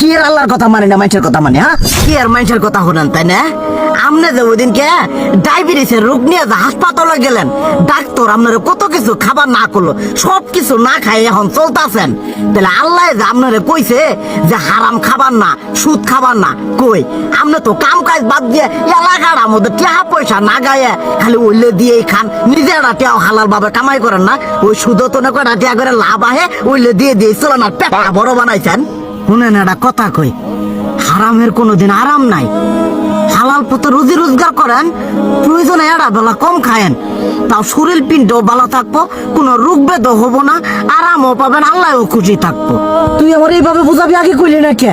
কি আল্লাহর কথা মানে না, মানুষের কথা মানে হ্যাঁ? কি আর মানুষের কথা শুনেন, তাই না? আমনে যে ডায়াবেটিসের রোগ নিয়ে যে হাসপাতালে গেলেন, ডাক্তার আপনার কত কিছু খাবার না করল, সব কিছু না খাই এখন চলতেছেন। তাহলে আল্লাহ যে আপনারে কইছে যে হারাম খাবার না, সুদ খাবার না, কই? আপনি তো কাম কাজ বাদ দিয়ে এলাকার মধ্যে টাকা পয়সা না গায়ে, খালি উল্লে দিয়েই খান নিজেরা টিয়াও হালাল ভাবে কামাই করেন না, ওই সুদ তো না কটা টিয়া করে লাভ আহে উল্লে দিয়ে দিয়ে চলে না পেটা বড় বানাইছেন। শুনেন একটা কথা কই, হারামের কোনোদিন আরাম নাই। হালাল পথে রুজি রোজগার করেন, প্রয়োজনে এরা বেলা কম খায়েন। তাও শরীর পিণ্ড ভালো থাকব, কোনো রোগ বেদ হব না, আরামও পাবেন, আল্লাহও খুশি থাকব। তুই আমার এইভাবে বুঝাবি আগে কইলি না কে?